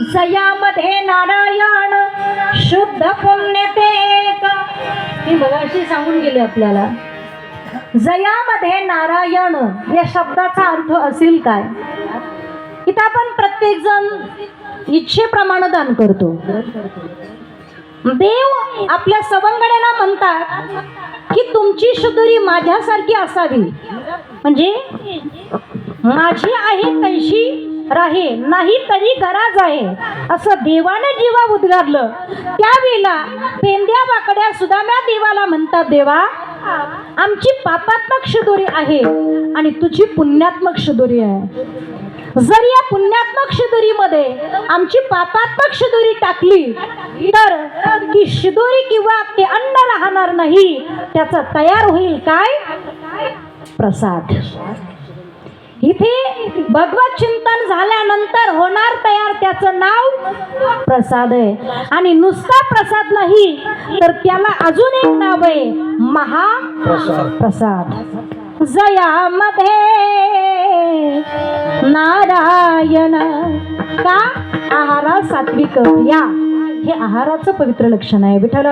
जयामध्ये नारायण शुद्ध पुण्य ते एक ती मगाशी सांगून गेले आपल्याला. जयामध्ये नारायण या शब्दाचा अर्थ असेल काय? इथं आपण प्रत्येक जण इच्छेप्रमाणे दान करतो. देव आपल्या सवंगड्याला म्हणतात की तुमची शुदुरी माझ्यासारखी असावी. म्हणजे माझी आहे तैशी राहे नाही तरी गरज आहे. असं देवाने जेव्हा उद्गारलं. त्यावेळेला पेंद्या वाकड्या सुदाम्या देवाला म्हणतात देवा आमची पापात्मक शिदोरी आहे आणि तुझी पुण्यात्मक शिदोरी आहे. जर या पुण्यात्मक शिदुरीमध्ये आमची पापात्मक शिदोरी टाकली तर ती शिदोरी किंवा ते अन्न राहणार नाही त्याचा तयार होईल काय? प्रसाद. इथे भगवत चिंतन झाल्यानंतर होणार तयार त्याचं नाव प्रसाद आहे. आणि नुसता प्रसाद नाही तर त्याला अजून एक नाव आहे महाप्रसाद. जयामध्ये नारायण. का? आहारा सात्विक. या. हे आहाराचं पवित्र लक्षण आहे. विठ्ठल.